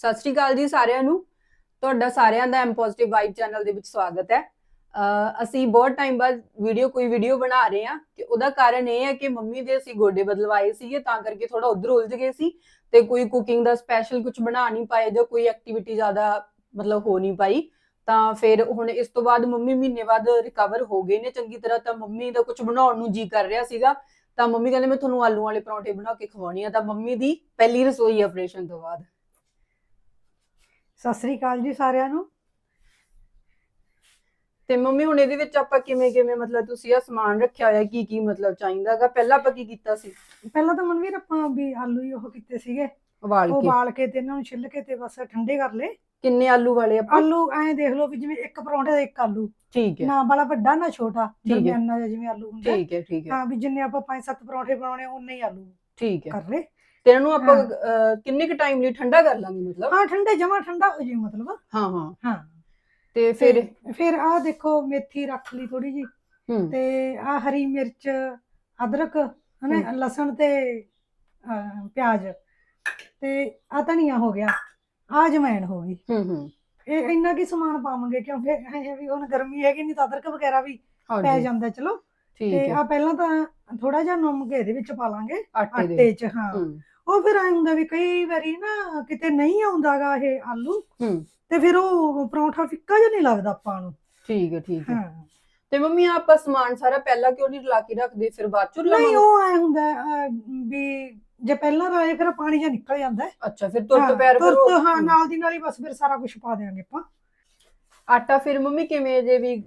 ਸਤਿ ਸ਼੍ਰੀ ਅਕਾਲ ਜੀ ਸਾਰਿਆਂ ਨੂੰ। ਤੁਹਾਡਾ ਸਾਰਿਆਂ ਦਾ ਐਮ ਪੋਜ਼ਿਟਿਵ ਵਾਈਬ ਚੈਨਲ ਦੇ ਵਿੱਚ ਸਵਾਗਤ ਹੈ। ਅਸੀਂ ਬਹੁਤ ਟਾਈਮ ਬਾਅਦ ਵੀਡੀਓ ਕੋਈ ਵੀਡੀਓ ਬਣਾ ਰਹੇ ਹਾਂ ਕਿ ਉਹਦਾ ਕਾਰਨ ਇਹ ਹੈ ਕਿ ਮੰਮੀ ਦੇ ਅਸੀਂ ਗੋਡੇ ਬਦਲਵਾਏ ਸੀਗੇ, ਤਾਂ ਕਰਕੇ ਥੋੜਾ ਉਧਰ ਉਲਝ ਗਏ ਸੀ ਤੇ ਕੋਈ ਕੁਕਿੰਗ ਦਾ ਸਪੈਸ਼ਲ ਕੁਝ ਬਣਾ ਨਹੀਂ ਪਾਏ ਜਾਂ ਕੋਈ ਐਕਟੀਵਿਟੀ ਜ਼ਿਆਦਾ ਮਤਲਬ ਹੋ ਨਹੀਂ ਪਾਈ। ਤਾਂ ਫਿਰ ਹੁਣ ਇਸ ਤੋਂ ਬਾਅਦ ਮੰਮੀ ਮਹੀਨੇ ਬਾਅਦ ਰਿਕਵਰ ਹੋ ਗਏ ਨੇ। ਚੰਗੀ ਤਰ੍ਹਾਂ ਤਾਂ ਮੰਮੀ ਦਾ ਕੁਝ ਬਣਾਉਣ ਨੂੰ ਜੀ ਕਰ ਰਿਹਾ ਸੀਗਾ। ਤਾਂ ਮੰਮੀ ਕਹਿੰਦੇ ਮੈਂ ਤੁਹਾਨੂੰ ਆਲੂ ਵਾਲੇ ਪਰੌਂਠੇ ਬਣਾ ਕੇ ਖਵਾਉਣੀ ਆ। ਤਾਂ ਮੰਮੀ ਦੀ ਪਹਿਲੀ ਰਸੋਈ ਆਪਰੇਸ਼ਨ ਤੋਂ ਬਾਅਦ। ਸਤਿ ਸ੍ਰੀ ਅਕਾਲ ਜੀ ਸਾਰਿਆਂ ਨੂੰ। ਤੇ ਮੰਮੀ ਹੁਣ ਇਹਦੇ ਵਿੱਚ ਆਪਾਂ ਕਿਵੇਂ ਕਿਵੇਂ ਮਤਲਬ ਤੁਸੀਂ ਇਹ ਸਮਾਨ ਰੱਖਿਆ ਹੋਇਆ ਕੀ ਕੀ ਮਤਲਬ ਚਾਹੀਦਾਗਾ ਪਹਿਲਾਂ ਆਪਾਂ ਕੀ ਕੀਤਾ ਸੀ? ਪਹਿਲਾਂ ਤਾਂ ਮਨਵੀਰ ਆਪਾਂ ਵੀ ਆਲੂ ਹੀ ਉਹ ਕੀਤੇ ਸੀਗੇ। ਉਬਾਲ ਉਹ ਕੇ। ਉਬਾਲ ਕੇ ਤੇ ਇਹਨਾਂ ਨੂੰ ਛਿੱਲ ਕੇ ਤੇ ਬਸ ਠੰਡੇ ਕਰ ਲਏ। ਕਿੰਨੇ ਆਲੂ ਵਾਲੇ ਆਪਾਂ? ਆਲੂ ਐਂ ਦੇਖ ਲਓ ਵੀ ਜਿਵੇਂ ਇੱਕ ਪਰੌਂਠੇ ਦਾ ਇੱਕ ਆਲੂ। ਠੀਕ ਹੈ। ਨਾ ਵਾਲਾ ਵੱਡਾ ਨਾ ਛੋਟਾ। ਹੈ। ਦਰਮਿਆਨਾ ਜਿਹਾ ਜਿਵੇਂ ਆਲੂ ਹੁੰਦਾ ਠੀਕ ਹੈ ਠੀਕ ਹੈ। ਹਾਂ ਵੀ ਜਿੰਨੇ ਆਪਾਂ ਪੰਜ ਸੱਤ ਪਰੌਂਠੇ ਬਣਾਉਣੇ ਉਨੇ ਹੀ ਆਲੂ ਠੀਕ ਹੈ। ਕਰ ਲਏ। ਤੇ ਇਹਨੂੰ ਆਪਾਂ ਹਾਂ। ਅਹ, ਕਿੰਨੇ ਕ ਟਾਈਮ ਲਈ ਠੰਡਾ ਕਰ ਲਾਂਗੇ ਮਤਲਬ? ਹਾਂ ਠੰਡੇ ਜਮਾ ਠੰਡਾ ਹੋ ਜੇ ਮਤਲਬ। ਹਾਂ ਹਾਂ। ਹਾਂ। ਤੇ ਫਿਰ? ਤੇ ਫਿਰ ਆਹ ਦੇਖੋ ਮੇਥੀ ਰੱਖ ਲਈ ਥੋੜੀ ਜੀ ਹੂੰ। ਤੇ ਆਹ ਹਰੀ ਮਿਰਚ ਅਦਰਕ ਹਨਾ। ਲਸਣ ਤੇ ਅਹ, ਪਿਆਜ਼। ਤੇ ਆ ਧਨੀਆ ਹੋ ਗਿਆ। ਆ ਜਮੈਣ ਹੋ ਗਈ। ਹੂੰ ਹੂੰ। ਇਹ ਇੰਨਾ ਕੀ ਸਮਾਨ ਪਾਵਾਂਗੇ? ਕਿਉਂਕਿ ਇਹ ਵੀ ਹੁਣ ਗਰਮੀ ਹੈਗੀ ਨਹੀਂ ਤਾਂ ਅਦਰਕ ਵਗੈਰਾ ਵੀ ਪੈ ਹਾਂਜੀ ਜਾਂਦਾ ਚਲੋ। ਠੀਕ ਤੇ ਹੈ। ਆ ਪਹਿਲਾਂ ਤਾਂ ਥੋੜਾ ਜਿਹਾ ਨਮਕ ਇਹਦੇ ਵਿੱਚ ਪਾ ਲਾਂਗੇ। ਆਟੇ ਦੇ ਆਟੇ 'ਚ ਹਾਂ। ਹੂੰ। ਉਹ ਫਿਰ ਐ ਹੁੰਦਾ ਵੀ ਕਈ ਵਾਰੀ ਨਾ ਕਿਤੇ ਨਹੀਂ ਆਉਂਦਾਗਾ ਇਹ ਆਲੂ ਹੂੰ। ਤੇ ਫਿਰ ਉਹ ਪਰੌਂਠਾ ਫਿੱਕਾ ਜਿਹਾ ਨਹੀਂ ਲੱਗਦਾ ਆਪਾਂ ਨੂੰ। ਠੀਕ ਹੈ ਠੀਕ ਹੈ। ਹਾਂ। ਤੇ ਮੰਮੀ ਆਪਾਂ ਸਮਾਨ ਸਾਰਾ ਪਹਿਲਾਂ ਕਿਉਂ ਨਹੀਂ ਰਲਾ ਕੇ ਰੱਖਦੇ? ਫਿਰ ਬਾਅਦ ਚ ਨਹੀਂ ਰਲਾਵਾਂਗੇ ਉਹ ਐ ਹੁੰਦਾ ਅਹ, ਵੀ ਜੇ ਪਹਿਲਾਂ ਰਾਏ ਫਿਰ ਪਾਣੀ ਜਿਹਾ ਨਿਕਲ ਜਾਂਦਾ ਹੈ। ਅੱਛਾ ਫਿਰ ਤੁਰਤ ਹਾਂ, ਪੈਰ ਫਿਰ ਤੁਰਤ ਉਹ- ਹਾਂ। ਨਾਲ ਦੀ ਨਾਲ ਹੀ ਬਸ ਫਿਰ ਸਾਰਾ ਕੁਝ ਪਾ ਦੇਾਂਗੇ ਆਪਾਂ। ਆਟਾ ਫਿਰ ਮੰਮੀ ਕਿਵੇਂ ਜੇ ਵੀ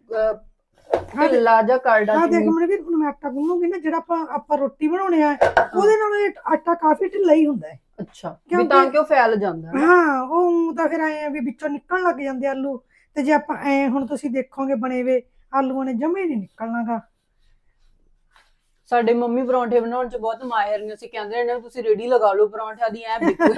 ਢਿੱਲਾ ਜਾਂ ਕਰੜਾ ਆ ਦੇਖ? ਮਨ ਵੀ ਹੁਣ ਮੈਂ ਆਟਾ ਗੁੰਨੂਗੀ ਨਾ ਜਿਹੜਾ ਆਪਾਂ ਆਪਾਂ ਰੋਟੀ ਬਣਾਉਣੇ ਆ ਉਹਦੇ ਨਾਲ ਇਹ ਆਟਾ ਕਾਫੀ ਢਿੱਲਾ ਹੀ ਹੁੰਦਾ ਹੈ। ਅੱਛਾ ਵੀ ਤਾਂ ਕਿ ਉਹ ਫੈਲ ਜਾਂਦਾ ਹੈ। ਹਾਂ ਉਹ ਤਾਂ ਫਿਰ ਐ ਵੀ ਵਿੱਚੋਂ ਨਿਕਲਣ ਲੱਗ ਜਾਂਦੇ ਆਲੂ। ਤੇ ਜੇ ਆਪਾਂ ਐ ਹੁਣ ਤੁਸੀਂ ਦੇਖੋਗੇ ਬਣੇ ਵੇ ਆਲੂਆਂ ਨੇ ਜਮੇ ਨਹੀਂ ਨਿਕਲਣਾਗਾ। ਸਾਡੇ ਮੰਮੀ ਪਰੌਂਠੇ ਬਣਾਉਣ ਚ ਬਹੁਤ ਮਾਹਿਰ ਨੇ ਅਸੀਂ ਕਹਿੰਦੇ ਨੇ ਤੁਸੀਂ ਰੇੜੀ ਲਗਾ ਲਓ ਪਰੌਂਠਿਆਂ ਦੀ ਐ ਬਿਕੂ।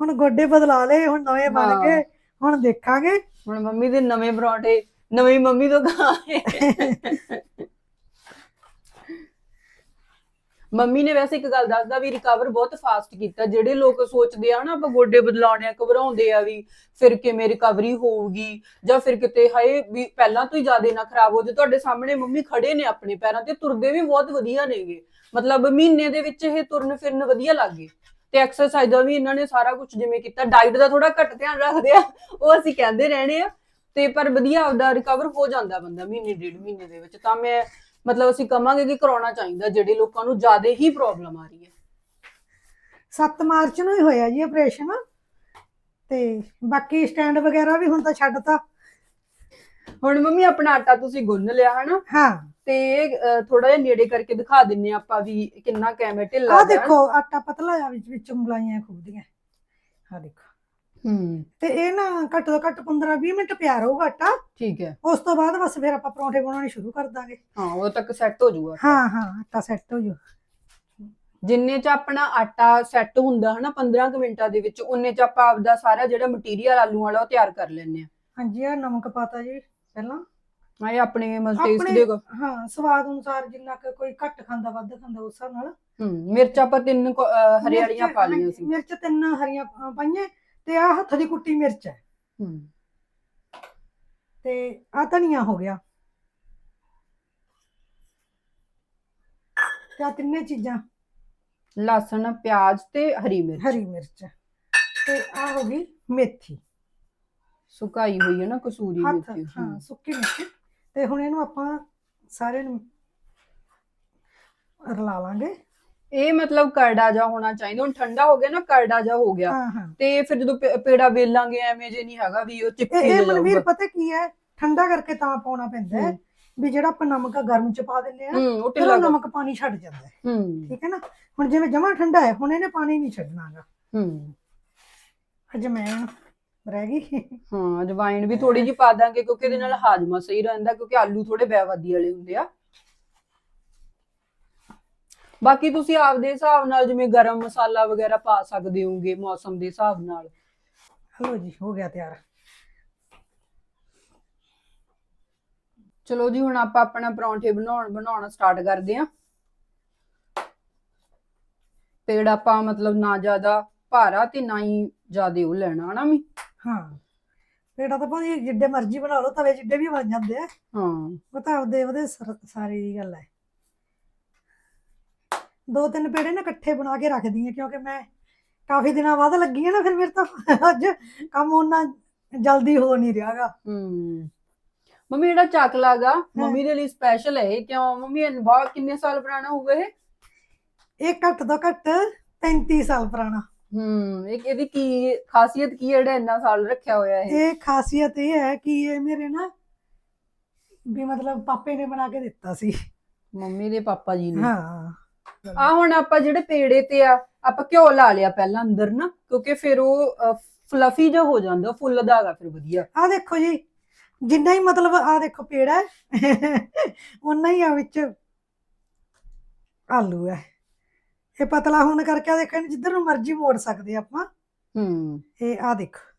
ਹੁਣ ਗੋਡੇ ਬਦਲਾ ਲਏ ਹੁਣ ਨਵੇਂ ਬਣ ਹਾਂ। ਗਏ। ਹੁਣ ਦੇਖਾਂਗੇ। ਹੁਣ ਮੰਮੀ ਦੇ ਨਵੇਂ ਪਰੌਂਠੇ, ਨਵੀਂ ਮੰਮੀ ਤੋਂ ਖਾਏ ਮੰਮੀ ਨੇ ਵੈਸੇ ਇੱਕ ਗੱਲ ਦੱਸਦਾ ਵੀ ਰਿਕਵਰ ਬਹੁਤ ਫਾਸਟ ਕੀਤਾ। ਜਿਹੜੇ ਲੋਕ ਸੋਚਦੇ ਆ ਨਾ, ਆਪਾਂ ਗੋਡੇ ਬਦਲਾਉਣੇ ਆ, ਘਬਰਾਉਂਦੇ ਆ ਵੀ ਫਿਰ ਕਿਵੇਂ ਰਿਕਵਰੀ ਹੋਊਗੀ ਜਾਂ ਫਿਰ ਕਿਤੇ ਹਾਏ ਵੀ ਪਹਿਲਾਂ ਤੋਂ ਹੀ ਜ਼ਿਆਦਾ ਨਾ ਖਰਾਬ ਹੋ ਜੇ ਤੁਹਾਡੇ ਸਾਹਮਣੇ ਮੰਮੀ ਖੜੇ ਨੇ ਆਪਣੇ ਪੈਰਾਂ ਤੇ, ਤੁਰਦੇ ਵੀ ਬਹੁਤ ਵਧੀਆ ਨੇਗੇ। ਮਤਲਬ ਮਹੀਨੇ ਦੇ ਵਿੱਚ ਇਹ ਤੁਰਨ ਫਿਰਨ ਵਧੀਆ ਲੱਗੇ ਤੇ ਐਕਸਰਸਾਈਜ਼ ਦਾ ਵੀ ਇਹਨਾਂ ਨੇ ਸਾਰਾ ਕੁਝ ਜਿਵੇਂ ਕੀਤਾ ਡਾਈਟ ਦਾ ਥੋੜਾ ਘੱਟ ਧਿਆਨ ਰੱਖਦੇ ਆ, ਉਹ ਅਸੀਂ ਕਹਿੰਦੇ ਰਹਿਣੇ ਆ। ਤੇ ਪਰ ਵਧੀਆ ਆਪਦਾ ਰਿਕਵਰ ਹੋ ਜਾਂਦਾ ਬੰਦਾ, ਮਹੀਨੇ, ਡੇਢ ਮਹੀਨੇ ਦੇ ਵਿੱਚ। ਤਾਂ ਮੈਂ, ਮਤਲਬ ਅਸੀਂ ਕਵਾਂਗੇ ਕਿ ਕਰਾਉਣਾ ਚਾਹੀਦਾ, ਜਿਹੜੇ ਲੋਕਾਂ ਨੂੰ ਜ਼ਿਆਦਾ ਹੀ ਪ੍ਰੋਬਲਮ ਆ ਰਹੀ ਹੈ। 7 ਮਾਰਚ ਨੂੰ ਹੀ ਹੋਇਆ ਜੀ ਆਪਰੇਸ਼ਨ ਤੇ ਬਾਕੀ ਸਟੈਂਡ ਵਗੈਰਾ ਵੀ ਹੁਣ ਤਾਂ ਛੱਡਤਾ। ਹੁਣ ਮੰਮੀ ਆਪਣਾ ਆਟਾ ਤੁਸੀਂ ਗੁੰਨ ਲਿਆ ਹਨਾ? ਹਾਂ। ਤੇ ਥੋੜਾ ਜਿਹਾ ਨੇੜੇ ਕਰਕੇ ਦਿਖਾ ਦਿੰਨੇ ਆਪਾਂ ਵੀ ਕਿੰਨਾ ਕੈਮੇ ਢਿੱਲਾ ਆ। ਦੇਖੋ ਆਟਾ ਪਤਲਾ ਆ ਵਿੱਚ ਵਿੱਚ ਉਂਗਲਾਈਆਂ ਖੁੱਬਦੀਆਂ ਆ ਦੇਖੋ। ਹੂੰ। ਤੇ ਇਹ ਨਾ ਘੱਟ ਤੋਂ ਘੱਟ 15 20 ਮਿੰਟ ਪਿਆ ਰਹੂਗਾ ਆਟਾ। ਠੀਕ ਹੈ। ਉਸ ਤੋਂ ਬਾਅਦ ਬਸ ਫਿਰ ਆਪਾਂ ਪਰੌਂਠੇ ਬਣਾਉਣੇ ਸ਼ੁਰੂ ਕਰ ਦਾਂਗੇ। ਹਾਂ ਉਹ ਤੱਕ ਸੈੱਟ ਹੋ ਜਾਊਗਾ ਹਾਂ ਹਾਂ ਆਟਾ ਸੈੱਟ ਹੋ ਜੂ। ਜਿੰਨੇ ਚ ਆਪਣਾ ਆਟਾ ਸੈੱਟ ਹੁੰਦਾ ਹਨਾ 15 ਕੁ ਮਿੰਟਾਂ ਦੇ ਵਿੱਚ ਉਹਨੇ ਚ ਆਪਾਂ ਆਪਦਾ ਸਾਰਾ ਜਿਹੜਾ ਮਟੀਰੀਅਲ ਆਲੂ ਵਾਲਾ ਉਹ ਤਿਆਰ ਕਰ ਲੈਣੇ ਆ। ਹਾਂਜੀ ਆ ਨਮਕ ਪਾਤਾ ਜੀ। ਪਹਿਲਾਂ? ਇਹ ਆਪਣੇ ਟੇਸਟ ਆਪਣੇ- ਹਾਂ ਸਵਾਦ ਅਨੁਸਾਰ ਜਿੰਨਾ ਕੁ ਕੋਈ ਘੱਟ ਖਾਂਦਾ ਵੱਧ ਖਾਂਦਾ ਉਸ ਹਿਸਾਬ ਨਾਲ। ਹੂੰ ਮਿਰਚ ਆਪਾਂ ਤਿੰਨ ਕੁ, ਅਹ, ਮਿਰਚ- ਪਾ ਲਈਆਂ ਸੀ। ਮਿਰਚ ਤਿੰਨ ਹਰੀਆਂ ਪਾ- ਪਾਈਆਂ ਤੇ ਆ ਹੱਥ ਦੀ ਕੁੱਟੀ ਮਿਰਚ ਹੈ। ਹੂੰ। ਤੇ ਆ ਧਨੀਆ ਹੋ ਗਿਆ। ਤੇ ਆ ਤਿੰਨੇ ਚੀਜ਼ਾਂ। ਲਸਣ ਪਿਆਜ਼ ਤੇ ਹਰੀ ਮਿਰਚ। ਹਰੀ ਮਿਰਚ। ਤੇ ਆ ਹੋ ਗਈ ਮੇਥੀ। ਸੁਕਾਈ ਹੋਈ ਹੈ ਨਾ ਕਸੂਰੀ ਹੱਥ ਮੇਥੀ ਹਾਂ ਸੁੱਕੀ ਮਿਰਚ ਤੇ ਹੁਣ ਇਹਨੂੰ ਆਪਾਂ ਸਾਰੇ ਨੂੰ ਰਲਾ ਲਾਂਗੇ। ਇਹ ਮਤਲਬ ਕਰੜਾ ਜਾ ਹੋਣਾ ਚਾਹੀਦਾ। ਹੁਣ ਠੰਡਾ ਹੋ ਗਿਆ ਨਾ ਕਰੜਾ ਜਾ ਹੋ ਗਿਆ। ਹਾਂ ਹਾਂ। ਤੇ ਫਿਰ ਜਦੋਂ ਪੇ- ਪੇੜਾ ਵੇਲਾਂਗੇ ਐਵੇਂ ਜੇ ਨਹੀਂ ਹੈਗਾ ਵੀ ਉਹ ਇਹ ਚਿਪਕੀ ਇਹ ਮਨਵੀਰ ਪਤਾ ਕੀ ਹੈ? ਠੰਡਾ ਕਰਕੇ ਤਾਂ ਪਾਉਣਾ ਪੈਂਦਾ ਹੈ। ਵੀ ਜਿਹੜਾ ਆਪਾਂ ਨਮਕ ਗਰਮ ਚ ਪਾ ਦਿੰਦੇ ਆ ਹੂੰ ਉਹ ਫਿਰ ਢਿੱਲਾ ਉਹ ਕਰ- ਨਮਕ ਪਾਣੀ ਛੱਡ ਜਾਂਦਾ ਹੈ। ਹੂੰ। ਠੀਕ ਹੈ ਨਾ? ਹੁਣ ਜਿਵੇਂ ਜਮਾ ਠੰਡਾ ਹੈ ਹੁਣ ਇਹਨੇ ਪਾਣੀ ਨਹੀਂ ਛੱਡਣਾਗਾ ਹੂੰ। ਅਜਮੈਨ ਰਹਿ ਗਈ। ਹਾਂ ਅਜਵਾਇਣ ਵੀ ਥੋੜੀ ਜਿਹੀ ਪਾ ਦਾਂਗੇ ਕਿਉਂਕਿ ਇਹਦੇ ਨਾਲ ਹਾਜ਼ਮਾ ਸਹੀ ਰਹਿੰਦਾ ਕਿਉਂਕਿ ਆਲੂ ਥੋੜੇ ਬੈਵਾਦੀ ਵਾਲੇ ਹੁੰਦੇ ਆ। ਬਾਕੀ ਤੁਸੀਂ ਆਪਦੇ ਹਿਸਾਬ ਨਾਲ ਜਿਵੇਂ ਗਰਮ ਮਸਾਲਾ ਵਗੈਰਾ ਪਾ ਸਕਦੇ ਹੋਗੇ ਮੌਸਮ ਦੇ ਹਿਸਾਬ ਨਾਲ। ਹਲੋ ਜੀ ਹੋ ਗਿਆ ਤਿਆਰ। ਚਲੋ ਜੀ ਹੁਣ ਆਪਾਂ ਆਪਣਾ ਪਰੌਂਠੇ ਬਣਾਉਣ ਬਣਾਉਣਾ ਸਟਾਰਟ ਕਰਦੇ ਆਂ ਪੇੜ ਆਪਾਂ ਮਤਲਬ ਨਾ ਜ਼ਿਆਦਾ ਭਾਰਾ ਤੇ ਨਾ ਹੀ ਜ਼ਿਆਦਾ ਉਹ ਲੈਣਾ ਹਨਾ ਵੀ? ਹਾਂ। ਪੇੜਾ ਤਾਂ ਭਾਵੇਂ ਜਿੱਡੇ ਮਰਜ਼ੀ ਬਣਾ ਲਓ ਤਵੇ ਜਿੱਡੇ ਵੀ ਬਣ ਜਾਂਦੇ ਆ। ਹਾਂ। ਉਹ ਤਾਂ ਆਪਦੇ ਉਹਦੇ ਸਰ- ਦੀ ਗੱਲ ਹੈ ਦੋ ਤਿੰਨ ਪੇੜੇ ਨਾ ਇਕੱਠੇ ਬਣਾ ਕੇ ਰੱਖਦੀ ਆ ਕਿਉਂਕਿ ਮੈਂ ਕਾਫੀ ਦਿਨਾਂ ਬਾਅਦ ਲੱਗੀ ਆ ਨਾ ਫਿਰ ਮੇਰੇ ਤੋਂ। ਅੱਜ ਕੰਮ ਉਹਨਾਂ ਜਲਦੀ ਹੋ ਨਹੀਂ ਰਿਹਾਗਾ। ਹੂੰ। ਮੰਮੀ ਜਿਹੜਾ ਚੱਕਲਾ ਗਾ ਮੰਮੀ ਦੇ ਲਈ ਸਪੈਸ਼ਲ ਹੈ ਇਹ ਕਿਉਂ? ਮੰਮੀ ਇਹ ਬਹੁਤ ਕਿੰਨੇ ਸਾਲ ਪੁਰਾਣਾ ਹੋਊਗਾ ਇਹ? ਇਹ ਘੱਟ ਤੋਂ ਘੱਟ 35 ਸਾਲ ਪੁਰਾਣਾ। ਹੂੰ ਇਹ ਇਹਦੀ ਕੀ ਖਾਸੀਅਤ ਕੀ ਹੈ ਜਿਹੜਾ ਇੰਨਾ ਸਾਲ ਰੱਖਿਆ ਹੋਇਆ ਇਹ? ਇਹ ਖਾਸੀਅਤ ਇਹ ਹੈ ਕਿ ਇਹ ਮੇਰੇ ਨਾ ਵੀ ਮਤਲਬ ਪਾਪੇ ਨੇ ਬਣਾ ਕੇ ਦਿੱਤਾ ਸੀ। ਮੰਮੀ ਦੇ ਪਾਪਾ ਜੀ ਨੇ। ਹਾਂ। ਆ ਹੁਣ ਆਪਾਂ ਜਿਹੜੇ ਪੇੜੇ ਤੇ ਆ ਆਪਾਂ ਘਿਓ ਲਾ ਲਿਆ ਪਹਿਲਾਂ ਅੰਦਰ ਨਾ ਕਿਉਂਕਿ ਫਿਰ ਉਹ ਫਲਫੀ ਜਿਹਾ ਹੋ ਜਾਂਦਾ ਫੁੱਲਦਾ ਹੈਗਾ ਫਿਰ ਵਧੀਆ। ਆ ਦੇਖੋ ਜੀ ਜਿੰਨਾ ਹੀ ਮਤਲਬ ਆ ਦੇਖੋ ਪੇੜਾ ਉਨਾ ਹੀ ਆ ਵਿੱਚ ਆਲੂ ਹੈ। ਇਹ ਪਤਲਾ ਹੋਣ ਕਰਕੇ ਆ ਦੇਖੋ ਇਹਨੂੰ ਜਿੱਧਰ ਨੂੰ ਮਰਜ਼ੀ ਮੋੜ ਸਕਦੇ ਆਪਾਂ। ਹੂੰ। ਇਹ ਆ ਦੇਖੋ।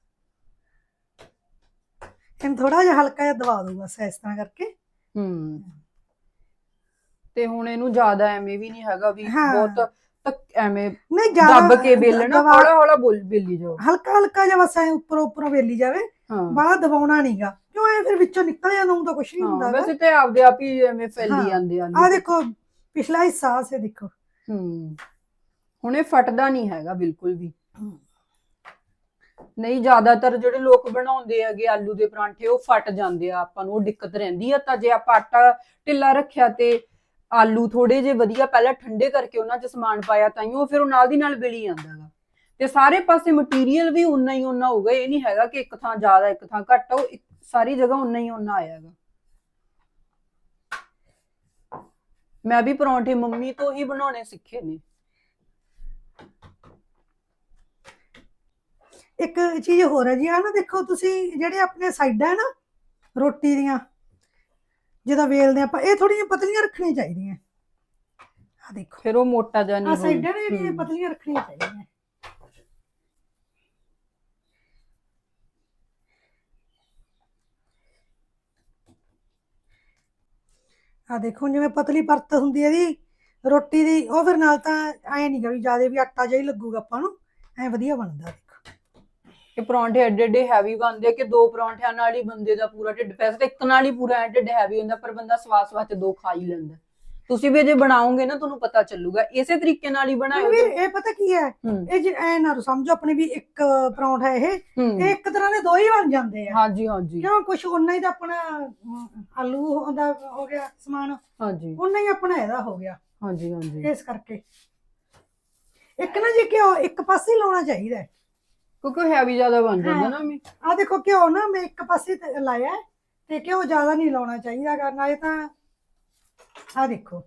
ਇਹਨੂੰ ਥੋੜਾ ਜਿਹਾ ਹਲਕਾ ਜਿਹਾ ਦਬਾ ਦੂੰ ਬਸ ਇਸ ਤਰ੍ਹਾਂ ਕਰਕੇ। ਹੂੰ। ਤੇ ਹੁਣ ਇਹਨੂੰ ਜ਼ਿਆਦਾ ਐਵੇਂ ਵੀ ਨਹੀਂ ਹੈਗਾ ਵੀ ਹਾਂ। ਬਹੁਤ ਤੱਕ ਐਵੇਂ ਨਹੀਂ ਜ਼ਿਆਦਾ ਦੱਬ ਕੇ ਬੇਲਣਾ ਦਬਾ- ਹੌਲਾ ਹੌਲਾ ਬੋਲ ਬੇਲੀ ਜਾਓ। ਹਲਕਾ ਹਲਕਾ ਜਿਹਾ ਬਸ ਐ ਉੱਪਰ ਉੱਪਰੋਂ ਵੇਲੀ ਜਾਵੇ। ਹਾਂ। ਬਾਹਲਾ ਦਬਾਉਣਾ ਨਹੀਂਗਾ ਕਿਉਂ ਐ ਫਿਰ ਵਿੱਚੋਂ ਨਿਕਲ ਜਾਂਦਾ ਉਹ ਤਾਂ ਕੁਝ ਨਹੀਂ ਹਾਂ ਹੁੰਦਾ ਵੈਸੇ ਤੇ ਆਪਦੇ ਆਪ ਹੀ ਐਵੇਂ ਫੈਲੀ ਹਾਂ। ਜਾਂਦੇ ਆ ਆ ਦੇਖੋ ਪਿਛਲਾ ਹਿੱਸਾ ਸੇ ਦੇਖੋ। ਹੂੰ। ਹੁਣ ਇਹ ਫਟਦਾ ਨਹੀਂ ਹੈਗਾ ਬਿਲਕੁਲ ਵੀ। ਨਹੀਂ, ਜ਼ਿਆਦਾਤਰ ਜਿਹੜੇ ਲੋਕ ਬਣਾਉਂਦੇ ਹੈਗੇ ਆਲੂ ਦੇ ਪਰਾਂਠੇ, ਉਹ ਫਟ ਜਾਂਦੇ ਆ ਆਪਾਂ ਨੂੰ, ਉਹ ਦਿੱਕਤ ਰਹਿੰਦੀ ਆ। ਤਾਂ ਜੇ ਆਪਾਂ ਆਟਾ ਢਿੱਲਾ ਰੱਖਿਆ ਤੇ ਆਲੂ ਥੋੜੇ ਜੇ ਵਧੀਆ, ਪਹਿਲਾਂ ਠੰਡੇ ਕਰਕੇ ਉਹਨਾਂ 'ਚ ਸਮਾਨ ਪਾਇਆ, ਤਾਂ ਉਹ ਫਿਰ ਉਹ ਨਾਲ ਦੀ ਨਾਲ ਬਿਲੀ ਜਾਂਦਾ ਗਾ। ਤੇ ਸਾਰੇ ਪਾਸੇ ਮਟੀਰੀਅਲ ਵੀ ਉਨਾ ਹੀ ਉਨਾ ਹੋਊਗਾ ਇਹ ਨਹੀਂ ਹੈਗਾ ਕਿ ਇੱਕ ਥਾਂ ਜ਼ਿਆਦਾ, ਇੱਕ ਥਾਂ ਘੱਟ, ਉਹ ਸਾਰੀ ਜਗ੍ਹਾ ਉਨਾ ਹੀ ਉਨਾ ਆਇਆਗਾ ਮੈਂ ਵੀ ਪਰੌਂਠੇ ਮੰਮੀ ਤੋਂ ਹੀ ਬਣਾਉਣੇ ਸਿੱਖੇ ਨੇ। ਇੱਕ ਚੀਜ਼ ਹੋਰ ਹੈ ਜੀ ਆ ਨਾ ਦੇਖੋ ਤੁਸੀਂ ਜਿਹੜੇ ਆਪਣੇ ਸਾਈਡਾਂ ਹੈ ਨਾ ਰੋਟੀ ਦੀਆਂ ਜਦੋਂ ਵੇਲਦੇ ਆਪਾਂ ਇਹ ਥੋੜੀਆਂ ਪਤਲੀਆਂ ਰੱਖਣੀਆਂ ਚਾਹੀਦੀਆਂ। ਆ ਦੇਖੋ। ਫਿਰ ਉਹ ਮੋਟਾ ਜਿਹਾ ਆ ਸਾਈਡਾਂ ਨੇ ਜਿਹੜੀਆਂ। ਪਤਲੀਆਂ ਰੱਖਣੀਆਂ ਚਾਹੀਦੀਆਂ। ਆ ਦੇਖੋ ਜਿਵੇਂ ਪਤਲੀ ਪਰਤ ਹੁੰਦੀ ਹੈ ਦੀ ਰੋਟੀ ਦੀ, ਉਹ ਫਿਰ ਨਾਲ ਤਾਂ ਐ ਨਹੀਂ ਵੀ ਜ਼ਿਆਦਾ ਵੀ ਆਟਾ ਜਿਹਾ ਹੀ ਲੱਗੂਗਾ ਆਪਾਂ ਨੂੰ, ਐ ਵਧੀਆ ਬਣਦਾ, ਦੇਖੋ। ਕਿ ਪਰੌਂਠੇ ਐਡੇ ਐਡੇ ਹੈਵੀ ਬਣਦੇ ਆ ਕਿ ਦੋ ਪਰੌਂਠਿਆਂ ਨਾਲ ਹੀ ਬੰਦੇ ਦਾ ਪੂਰਾ ਢਿੱਡ ਪੈਸਾ ਤੇ ਇੱਕ ਨਾਲ ਹੀ ਪੂਰਾ ਢਿੱਡ ਹੈਵੀ ਹੁੰਦਾ, ਪਰ ਬੰਦਾ ਸਵਾਸ ਸਵਾਸ ਦੋ ਖਾ ਹੀ ਲੈਂਦਾ। ਤੁਸੀਂ ਵੀ ਜੇ ਬਣਾਓਗੇ ਨਾ ਤੁਹਾਨੂੰ ਪਤਾ ਚੱਲੂਗਾ। ਇਸੇ ਤਰੀਕੇ ਨਾਲ ਹੀ ਬਣਾਇਓ ਵੀਰ ਇਹ ਪਤਾ ਕੀ ਹੈ? ਹੂੰ। ਇਹ ਜੇ ਐ ਨਾ ਸਮਝੋ ਆਪਣੇ ਵੀ ਇੱਕ ਪਰੌਂਠਾ ਇਹ ਇਹ ਇੱਕ ਤਰ੍ਹਾਂ ਦੇ ਦੋ ਹੀ ਬਣ ਜਾਂਦੇ ਆ। ਹਾਂਜੀ ਹਾਂਜੀ। ਕਿਉਂ? ਕੁਛ ਉਨਾ ਹੀ ਤਾਂ ਆਪਣਾ ਅਮ, ਆਲੂ ਹੁੰਦਾ ਹੋ ਗਿਆ ਸਮਾਨ। ਹਾਂਜੀ। ਉਨਾ ਹੀ ਆਪਣਾ ਇਹਦਾ ਹੋ ਗਿਆ। ਹਾਂਜੀ ਹਾਂਜੀ। ਇਸ ਕਰਕੇ। ਇੱਕ ਨਾ ਜੇ ਘਿਓ ਇੱਕ ਪਾਸੇ ਹੀ ਲਾਉਣਾ ਚਾਹੀਦਾ ਹੈ। ਕਿਉਂਕਿ ਹੈਵੀ ਜ਼ਿਆਦਾ ਬਣ ਜਾਂਦਾ। ਨਾ ਮੈਂ ਆ ਦੇਖੋ ਘਿਓ ਨਾ ਮੈਂ ਇੱਕ ਪਾਸੇ ਤੇ ਲਾਇਆ ਹੈ, ਤੇ ਘਿਓ ਜ਼ਿਆਦਾ ਨਹੀਂ ਲਾਉਣਾ ਚਾਹੀਦਾ ਗਾ ਨਾਲੇ ਤਾਂ ਆ ਦੇਖੋ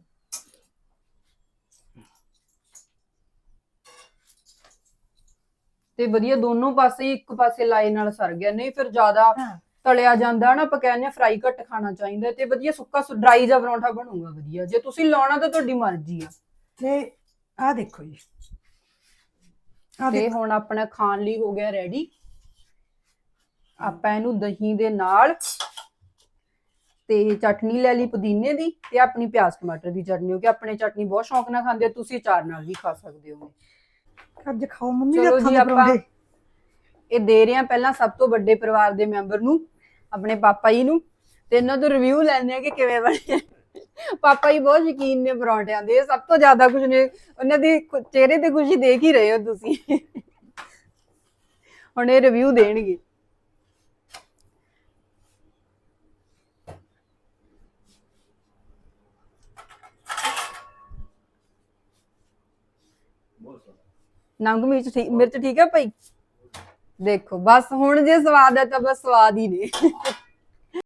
ਤੇ ਵਧੀਆ ਦੋਨੋਂ ਪਾਸੇ ਇੱਕ ਪਾਸੇ ਲਾਏ ਨਾਲ ਸਰ ਗਿਆ। ਨਹੀਂ ਫਿਰ ਜ਼ਿਆਦਾ ਹਾਂ। ਤਲਿਆ ਜਾਂਦਾ ਨਾ ਆਪਾਂ ਕਹਿੰਦੇ ਫਰਾਈ ਘੱਟ ਖਾਣਾ ਚਾਹੀਦਾ। ਤੇ ਵਧੀਆ ਸੁੱਕਾ ਡਰਾਈ ਜਿਹਾ ਪਰੌਂਠਾ ਬਣੂਗਾ ਵਧੀਆ। ਜੇ ਤੁਸੀਂ ਲਾਉਣਾ ਤਾਂ ਤੁਹਾਡੀ ਮਰਜ਼ੀ ਆ। ਤੇ ਆ ਦੇਖੋ ਜੀ। ਆ ਤੇ ਦੇਖੋ ਹੁਣ ਆਪਣਾ ਖਾਣ ਲਈ ਹੋ ਗਿਆ ਰੈਡੀ ਆਪਾਂ ਇਹਨੂੰ ਦਹੀਂ ਦੇ ਨਾਲ ਤੇ ਚਟਨੀ ਲੈ ਲਈ ਪੁਦੀਨੇ ਦੀ ਤੇ ਆਪਣੀ ਪਿਆਜ਼ ਟਮਾਟਰ ਦੀ ਚਟਨੀ ਹੋ ਕਿ ਆਪਣੇ ਚਟਨੀ ਬਹੁਤ ਸ਼ੌਂਕ ਨਾਲ ਖਾਂਦੇ ਆ, ਤੁਸੀਂ ਚਾਰ ਨਾਲ ਵੀ ਖਾ ਸਕਦੇ ਹੋ। ਅੱਜ ਖਾਓ ਮੰਮੀ ਦੇ ਚਲੋ ਹੱਥਾਂ ਜੀ ਦੇ ਆਪਾਂ ਪਰੌਂਠੇ। ਇਹ ਦੇ ਰਹੇ ਆ ਪਹਿਲਾਂ ਸਭ ਤੋਂ ਵੱਡੇ ਪਰਿਵਾਰ ਦੇ ਮੈਂਬਰ ਨੂੰ ਆਪਣੇ ਪਾਪਾ ਜੀ ਨੂੰ ਤੇ ਇਹਨਾਂ ਤੋਂ ਰਿਵਿਊ ਲੈਣੇ ਆ ਕਿ ਕਿਵੇਂ ਬਣੇ। ਪਾਪਾ ਜੀ ਬਹੁਤ ਯਕੀਨ ਨੇ ਪਰੌਂਠਿਆਂ ਦੇ ਇਹ ਸਭ ਤੋਂ ਜ਼ਿਆਦਾ ਕੁਝ ਨੇ ਉਹਨਾਂ ਦੇ ਖੁ- ਚਿਹਰੇ ਤੇ ਖੁਸ਼ੀ ਦੇਖ ਹੀ ਰਹੇ ਹੋ ਤੁਸੀਂ। ਹੁਣ ਇਹ ਰਿਵਿਊ ਦੇਣਗੇ। ਨਮਕ ਮਿਰਚ ਠੀਕ ਮਿਰਚ ਠੀਕ ਹੈ ਭਾਈ? ਦੇਖੋ ਬਸ ਹੁਣ ਜੇ ਸਵਾਦ ਹੈ ਤਾਂ ਬਸ ਸਵਾਦ ਹੀ ਨੇ।